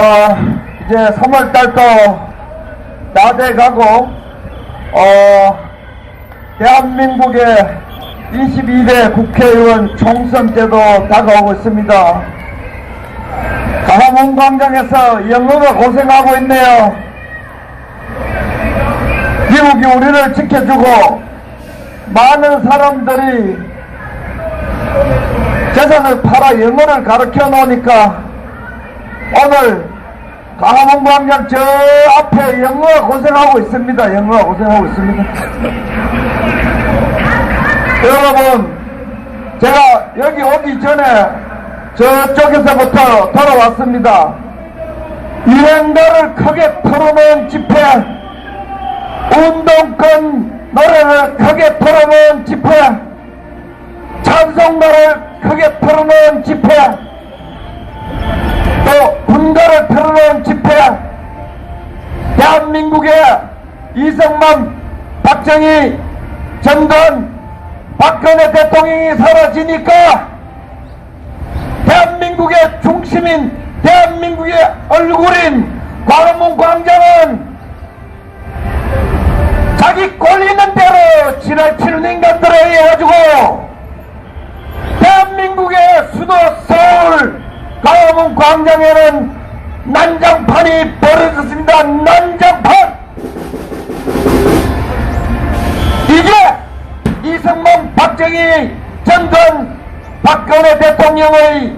어, 이제 3월 달도 다 돼가고, 어, 대한민국의 22대 국회의원 총선 때도 다가오고 있습니다. 강화문 광장에서 영어가 고생하고 있네요. 미국이 우리를 지켜주고, 많은 사람들이 재산을 팔아 영어를 가르쳐 놓으니까 오늘 강화문 광장 저 앞에 영어가 고생하고 있습니다. 영어가 고생하고 있습니다. 여러분, 제가 여기 오기 전에 저쪽에서부터 돌아왔습니다. 유행가를 크게 틀어놓은 집회, 운동권 노래를 크게 틀어놓은 집회, 찬송가를 크게 틀어놓은 집회, 또 군가를 틀어놓은 집회, 대한민국의 이승만, 박정희, 정건, 박근혜 대통령이 사라지니까 대한민국의 중심인 대한민국의 얼굴인 광화문 광장은 자기 꼴리는 대로 지나치는 인간들에 의해 가지고 대한민국의 수도 서울 광화문 광장에는 난장판이 벌어졌습니다. 난장판! 이게 이승만, 박정희, 전전, 박근혜 대통령의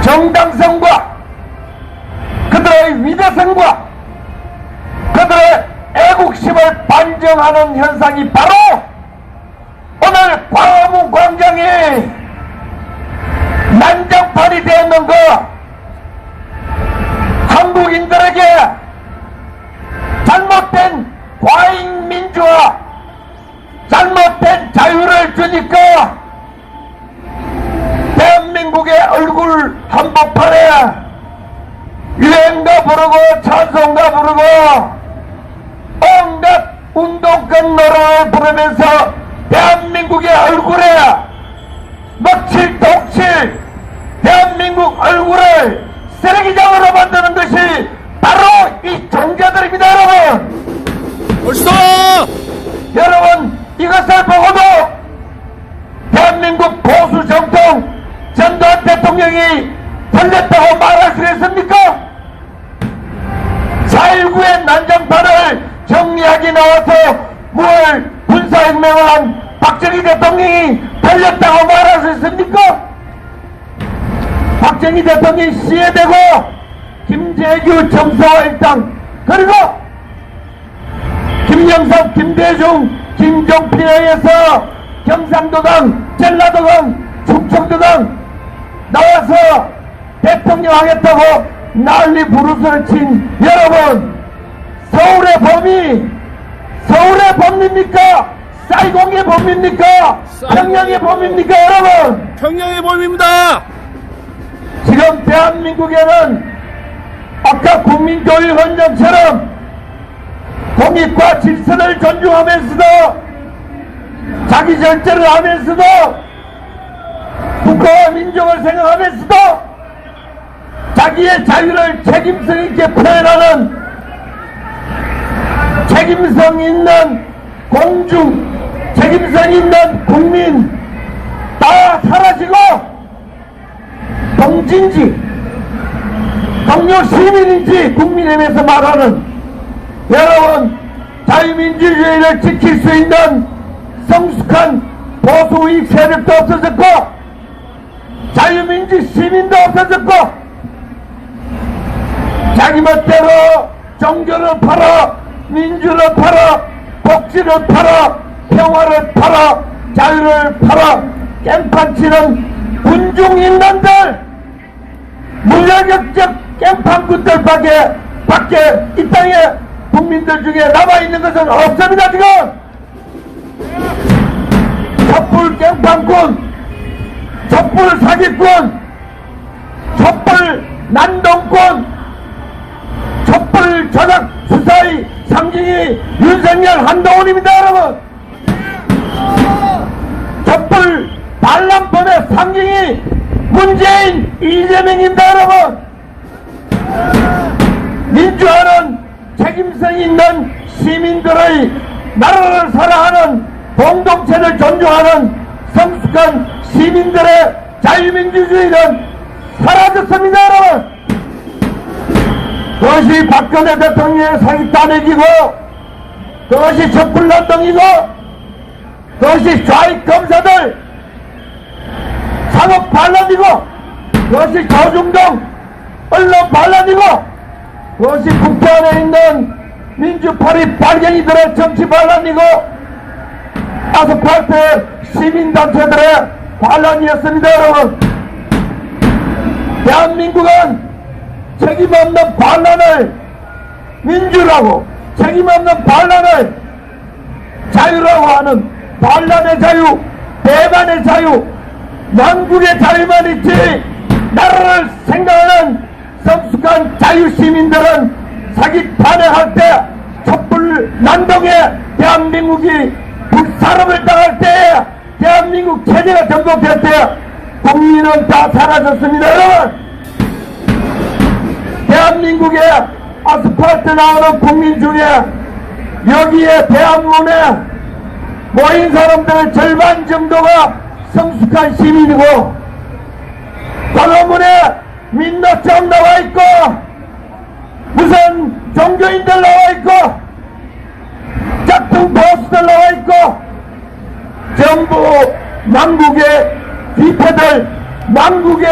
정당성과 그들의 위대성과 그들의 애국심을 반증하는 현상이 바로 오늘 광화문 광장이 난장판이 되었는 거 한국인들에게 잘못된 과잉 민주화 잘못된 자유를 주니까 대한민국의 얼굴 한복판에 유행가 부르고 찬송가 부르고 온갖 운동권 노래를 부르면서 대한민국의 얼굴에 먹칠독칠 대한민국 얼굴을 쓰레기장으로 만드는 것이 바로 이 종자들입니다 여러분 벌써 여러분 이것을 보고도 대한민국 보수 정통 전두환 대통령이 틀렸다고 말할 수 있습니까? 4.19의 난장판을 정리하기 나와서 뭘 군사혁명을 한 박정희 대통령이 틀렸다고 말할 수 있습니까? 박정희 대통령이 시해되고 김재규 정서와 일당 그리고 김영삼, 김대중, 김종필에 의해서 경상도당, 전라도당, 충청도당 나와서 대통령 하겠다고 난리 부르스를 친 여러분 서울의 범위 서울의 범입니까? 사이공의 범입니까? 평양의 범입니까 여러분? 평양의 범입니다. 지금 대한민국에는 아까 국민교육원장처럼 공익과 질서를 존중하면서도 자기 절제를 하면서도 국가와 민족을 생각하면서도 자기의 자유를 책임성 있게 표현하는 책임성 있는 공중 책임성 있는 국민 다 사라지고 동진지 동료 시민인지 국민의힘에서 말하는 여러분 자유민주주의를 지킬 수 있는 성숙한 보수우익 세력도 없어졌고 자유민주 시민도 없어졌고 자기 멋대로 종교를 팔아 민주를 팔아 복지를 팔아 평화를 팔아 자유를 팔아 깽판 치는 군중인간들 물려격적 깽판꾼들 밖에 밖에 이 땅에 국민들 중에 남아있는 것은 없습니다 지금! 촛불 깽판꾼 촛불 사기꾼 촛불 난동꾼 촛불 저작 수사의 상징이 윤석열 한동훈입니다 여러분! 촛불 반란범의 상징이 문재인 이재명입니다 여러분 민주화는 책임성 있는 시민들의 나라를 사랑하는 공동체를 존중하는 성숙한 시민들의 자유민주주의는 사라졌습니다 여러분. 그것이 박근혜 대통령의 사기 따내기고 그것이 촛불 난동이고 그것이 좌익 검사들 상업 반란이고 그것이 조중동 언론 반란이고 그것이 국회 안에 있는 민주파리 빨갱이들의 정치 반란이고 아스팔트 시민단체들의 반란이었습니다 여러분. 대한민국은 책임없는 반란을 민주라고 책임없는 반란을 자유라고 하는 반란의 자유 대만의 자유 만국의 자유만 있지 나라를 생각하는 성숙한 자유시민들은 사기 탄핵할 때 촛불 난동에 대한민국이 불사름을 당할 때 대한민국 체제가 전복될 때 국민은 다 사라졌습니다 대한민국의 아스팔트 나오는 국민 중에 여기에 대한문에 모인 사람들의 절반 정도가 성숙한 시민이고 광화문에 민노총 나와 있고 무슨 종교인들 나와 있고 짝퉁 보스들 나와 있고 전부 남국의 비패들 남국의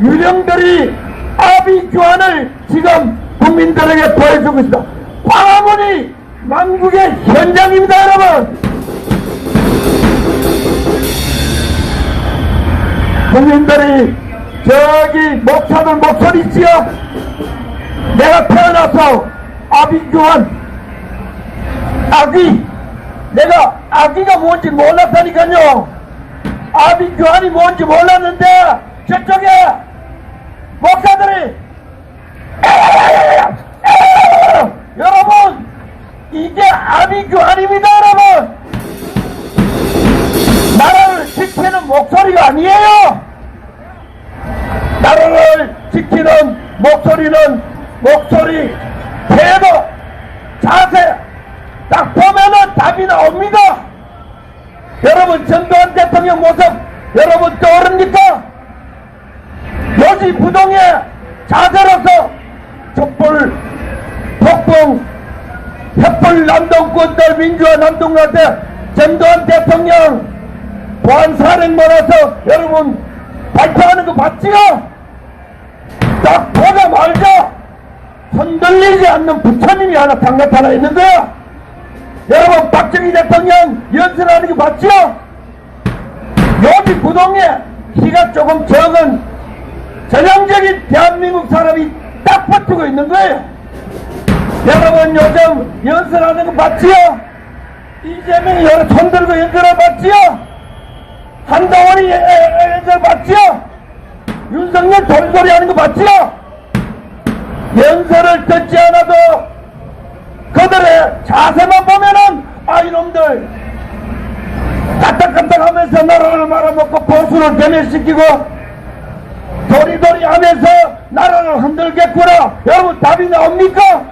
유령들이 아비규환을 지금 국민들에게 보여주고 있습니다. 광화문이 남국의 현장입니다 여러분 국민들이 저기 목사들 목소리 있지요? 내가 태어나서 아비규환 아기 내가 아기가 뭔지 몰랐다니까요 아비규환이 뭔지 몰랐는데 저쪽에 목사들이 여러분 이게 아비규환입니다 여러분 나라를 지키는 목소리가 아니에요 나라를 지키는 목소리는 목소리 태도 자세 딱 보면은 답이 나옵니다. 여러분 전두환 대통령 모습 여러분 떠오릅니까? 요지 부동의 자세로서 촛불 폭풍 햇불 남동꾼들 민주화 남동한테 전두환 대통령 보안사령관에서 여러분 발표하는 거 봤지요? 딱 보자마자 흔들리지 않는 부처님이 하나 딱 나타나 있는 거야. 여러분 박정희 대통령 연설하는 거 봤지요? 여기 부동에 키가 조금 적은 전형적인 대한민국 사람이 딱 버티고 있는 거예요. 여러분 요즘 연설하는 거 봤지요? 이재명이 여러 손 들고 연설을 봤지요? 한동훈이 예, 예, 연설 봤지요? 윤석열 돌소리 하는 거 봤지요? 연설을 듣지 않아도 그들의 자세만 보면은 아 이놈들 까딱까딱 하면서 나라를 말아먹고 보수를 괴멸시키고 도리도리 하면서 나라를 흔들겠구나 여러분 답이 나옵니까?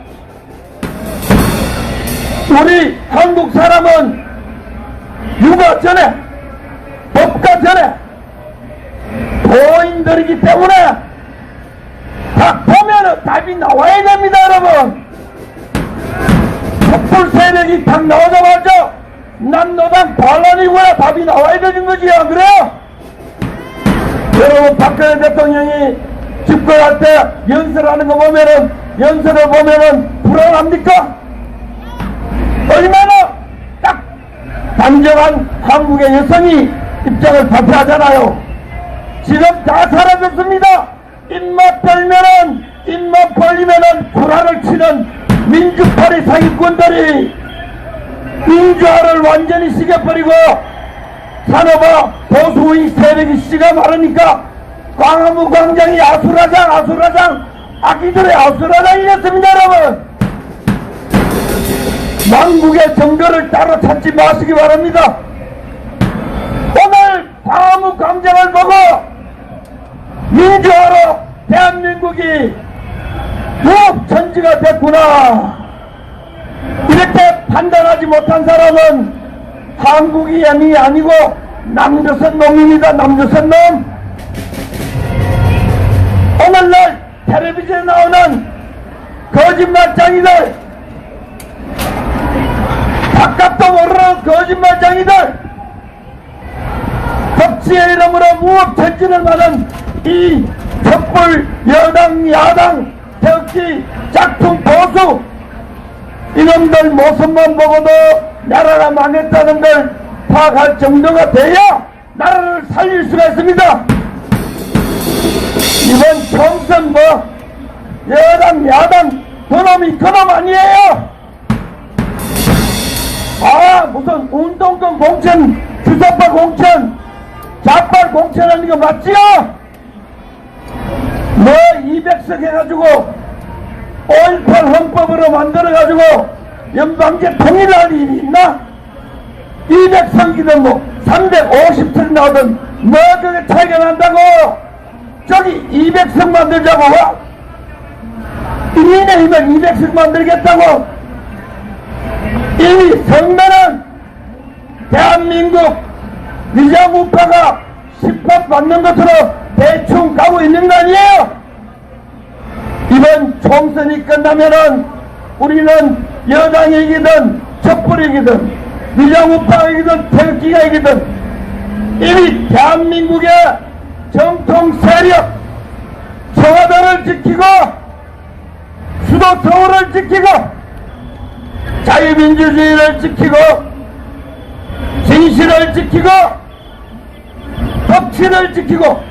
우리 한국 사람은 육아 전에 전에 도인들이기 때문에 딱 보면은 답이 나와야 됩니다 여러분 촛불 세력이 딱 나오자마자 남노당 반란이구나 답이 나와야 되는 거지 안 그래요? 여러분 박근혜 대통령이 집권할 때 연설하는 거 보면은 연설을 보면은 불안합니까? 얼마나 딱 단정한 한국의 여성이 입장을 발표하잖아요. 지금 다 사라졌습니다. 입맛 벌면은 입맛 벌리면은 구라를 치는 민주파리 사기꾼들이 민주화를 완전히 시켜버리고 산업화 보수의 세력이 씨가 마르니까 광화문 광장이 아수라장 아수라장 아기들의 아수라장이 됐습니다 여러분 망국의 정거를 따로 찾지 마시기 바랍니다 오늘 광화문 광장을 보고 민주화로 대한민국이 됐구나. 이렇게 판단하지 못한 사람은 한국이 아니고 남조선 놈입니다. 남조선 놈. 오늘날 텔레비전에 나오는 거짓말장이들 바깥도 모르는 거짓말장이들 법치의 이름으로 무업천진을 하는 이 촛불 여당 야당 특히 작품 보수 이놈들 모습만 보고도 나라가 망했다는 걸 파악할 정도가 돼야 나라를 살릴 수가 있습니다. 이번 총선 뭐 여당 야당 그놈이 그놈 아니에요. 아 무슨 운동권 공천 주사파 공천 좌빨 공천하는 거 맞지요? 뭐 200석 해가지고 5.18 헌법으로 만들어가지고 연방제 통일할 일이 있나? 200석이든 뭐 350석 나오든 뭐 그게 차이가 난다고 저기 200석 만들자고 와 1인이면 200석 만들겠다고 이미 성면은 대한민국 위장 우파가 10법 받는 것으로 대충 가고 있는 거 아니에요? 이번 총선이 끝나면은 우리는 여당이기든 촛불이기든 위장 우파이기든 태극기가 이기든 이미 대한민국의 정통 세력 청와대를 지키고 수도 서울을 지키고 자유민주주의를 지키고 진실을 지키고 법치를 지키고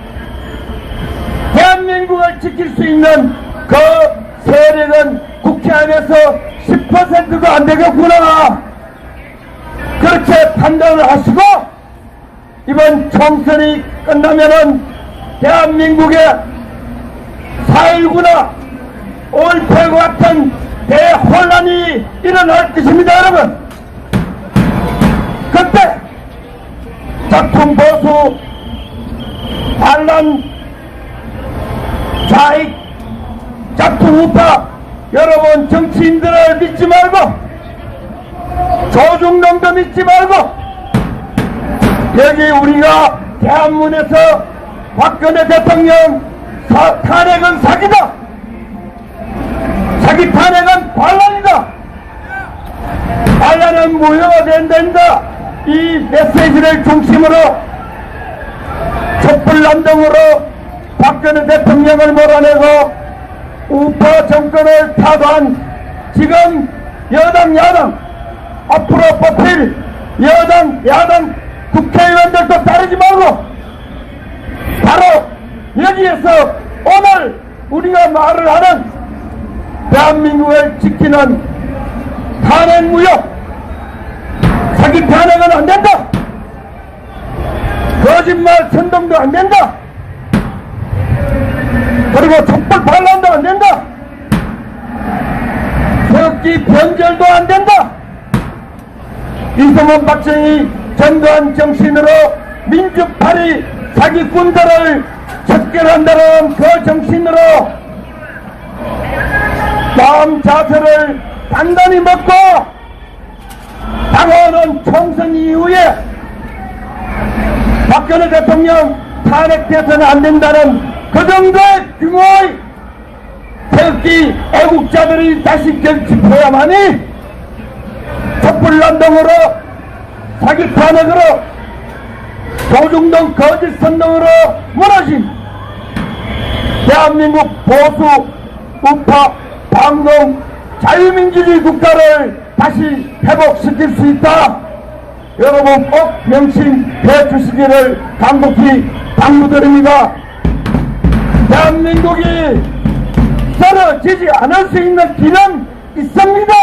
대한민국을 지킬 수 있는 그 세력은 국회 안에서 10%도 안 되겠구나. 그렇게 판단을 하시고 이번 총선이 끝나면은 대한민국의 4.19나 5.18 같은 대혼란이 일어날 것입니다, 여러분. 그때 작품 보수 반란 좌익 작품 우파 여러분 정치인들을 믿지 말고 조중동도 믿지 말고 여기 우리가 대한문에서 박근혜 대통령 사- 탄핵은 사기다. 사기 탄핵은 반란이다. 반란은 무효가 된다. 이 메시지를 중심으로 촛 불난동으로 박근혜 대통령을 몰아내고 우파 정권을 타도한 지금 여당 야당 앞으로 뽑힐 여당 야당 국회의원들도 따르지 말고 바로 여기에서 오늘 우리가 말을 하는 대한민국을 지키는 탄핵 무효 사기 탄핵은 안 된다 거짓말 선동도 안 된다. 그리고 촛불 반란도 안 된다. 적기 변절도 안 된다. 이승만 박정희 전두환 정신으로 민주파리 사기꾼들을 척결한다는 그 정신으로 마음 자세를 단단히 먹고 다가오는 총선 이후에 박근혜 대통령 탄핵돼서는 안 된다는 그 정도의 규모의 태극기 애국자들이 다시 결집해야만이 촛불난동으로 사기 탄핵으로 조중동 거짓 선동으로 무너진 대한민국 보수 우파 방공 자유민주주의 국가를 다시 회복시킬 수 있다. 여러분 꼭 명심 해 주시기를 간곡히 당부드립니다. 대한민국이 쓰러지지 않을 수 있는 길은 있습니다.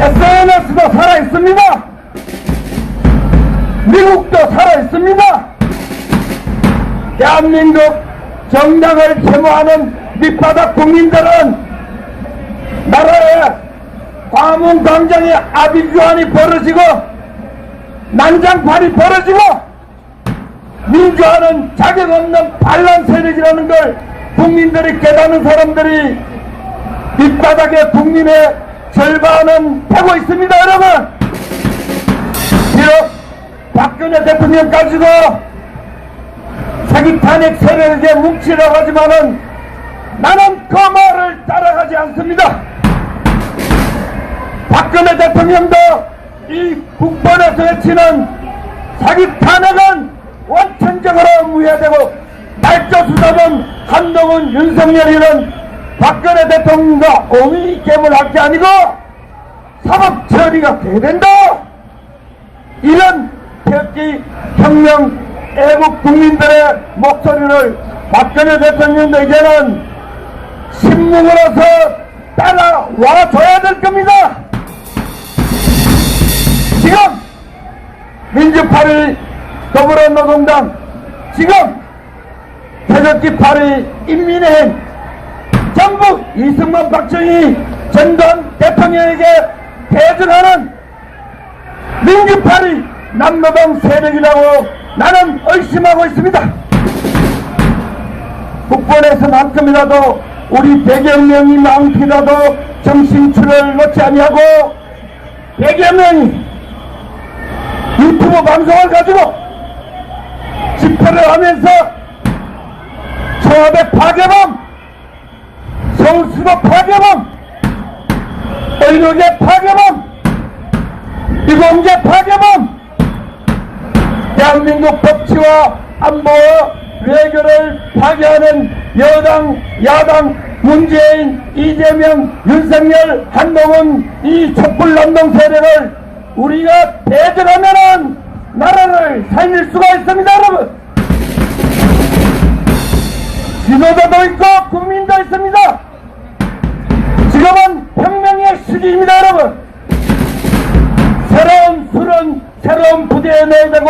SNS도 살아 있습니다. 미국도 살아 있습니다. 대한민국 정당을 혐오하는 밑바닥 국민들은 나라에 과문 광장에 아비규환이 벌어지고 난장판이 벌어지고 민주화는 자격 없는 반란 세력이라는 걸 국민들이 깨닫는 사람들이 밑바닥에 국민의 절반은 패고 있습니다, 여러분! 비록 박근혜 대통령까지도 사기 탄핵 세력에게 뭉치라고 하지만은 나는 그 말을 따라가지 않습니다. 박근혜 대통령도 이 국본에서 외치는 사기 탄핵은 원천적으로 무효되고 날조수사는 한동훈 윤석열이는 박근혜 대통령과 오미 게임을 할 게 아니고 사법 처리가 돼야 된다. 이런 태극기 혁명 애국 국민들의 목소리를 박근혜 대통령도 이제는 신문으로서 따라와 줘야 될 겁니다. 지금 민주파리 더불어노동당 지금 태극기 파리 인민의힘 전부 이승만 박정희 전두환 대통령에게 대등하는 민주파리 남노동 세력이라고 나는 의심하고 있습니다. 국본에서만큼이라도 우리 100여 명이 망피라도 정신줄을 놓지 아니하고 100여 명이 유튜브 방송을 가지고 집회를 하면서 청와대 파괴범, 서울수도 파괴범, 의료계 파괴범, 유공재 파괴범, 대한민국 법치와 안보와 외교를 파괴하는 여당, 야당, 문재인, 이재명, 윤석열, 한동훈 이 촛불 남동 세력을 우리가 대적하면은 나라를 살릴 수가 있습니다, 여러분. 지도자도 있고 국민도 있습니다. 지금은 혁명의 시기입니다, 여러분. 새로운 술은 새로운 부대에 넣어야 되고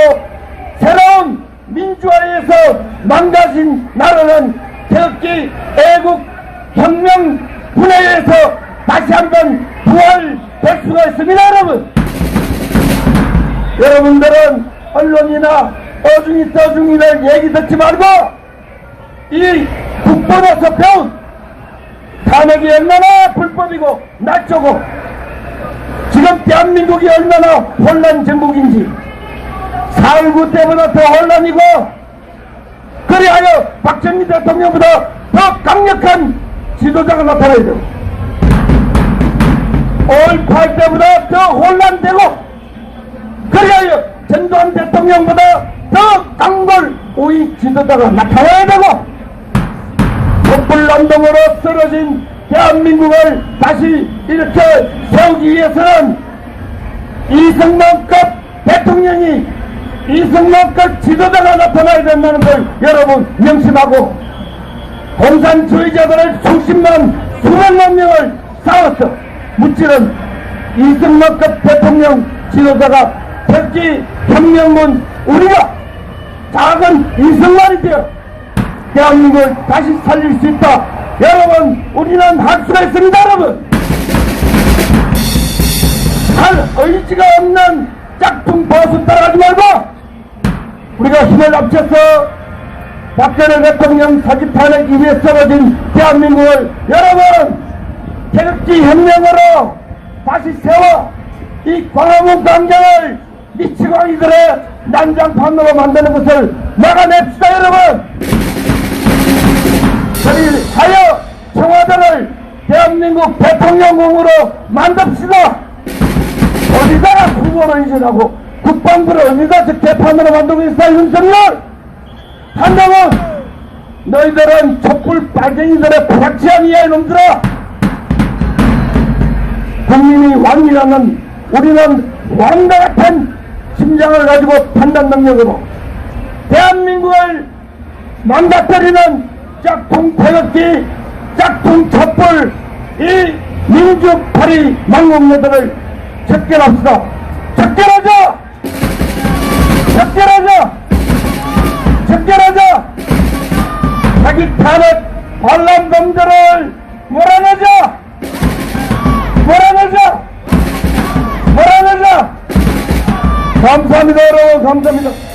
새로운 민주화에서 망가진 나라는 태극기 애국 혁명 분야에서 다시 한번 부활될 수가 있습니다 여러분 여러분들은 언론이나 어중이 떠중이를 얘기 듣지 말고 이 국본에서 배운 탄핵이 얼마나 불법이고 낮조고 지금 대한민국이 얼마나 혼란 정국인지 4.19 때보다 더 혼란이고 그리하여 박정희 대통령보다 더 강력한 지도자가 나타나야 되고 5.18 때보다 더 혼란되고 그리하여 전두환 대통령보다 더 강골 우위 지도자가 나타나야 되고 촛불난동으로 쓰러진 대한민국을 다시 이렇게 세우기 위해서는 이승만급 대통령이 이승만급 지도자가 나타나야 된다는 걸 여러분 명심하고 공산주의자들을 수십만 수백만 명을 싸워서 무찌른 이승만급 대통령 지도자가 특히 혁명군 우리가 작은 이승만이 되어 대한민국을 다시 살릴 수 있다. 여러분, 우리는 할 수가 있습니다, 여러분. 할 의지가 없는 짝퉁 보수 따라가지 말고 우리가 힘을 합쳐서 박근혜 대통령 사기 탄핵 이후에 쓰러진 대한민국을 여러분 태극기 혁명으로 다시 세워 이 광화문 광장을 미치광이들의 난장판으로 만드는 것을 막아냅시다 여러분! 그리하여 청와대를 대한민국 대통령궁으로 만듭시다! 어디다가 후보를 인신하고 국방부를 어디다 저 개판으로 만들고 있어 윤석열! 한동훈 너희들은 촛불 빨갱이들의 박치한이야 이놈들아! 국민이 왕이라는 우리는 왕과 같은 심장을 가지고 판단 능력으로 대한민국을 망가뜨리는 짝퉁 태극기 짝퉁 촛불 이 민주파리 망국녀들을 척결합시다. 척결하자 척결하자 척결하자 자기 탄핵 반란범들을 몰아내자 몰아내자 몰아내자 감사합니다 여러분. 감사합니다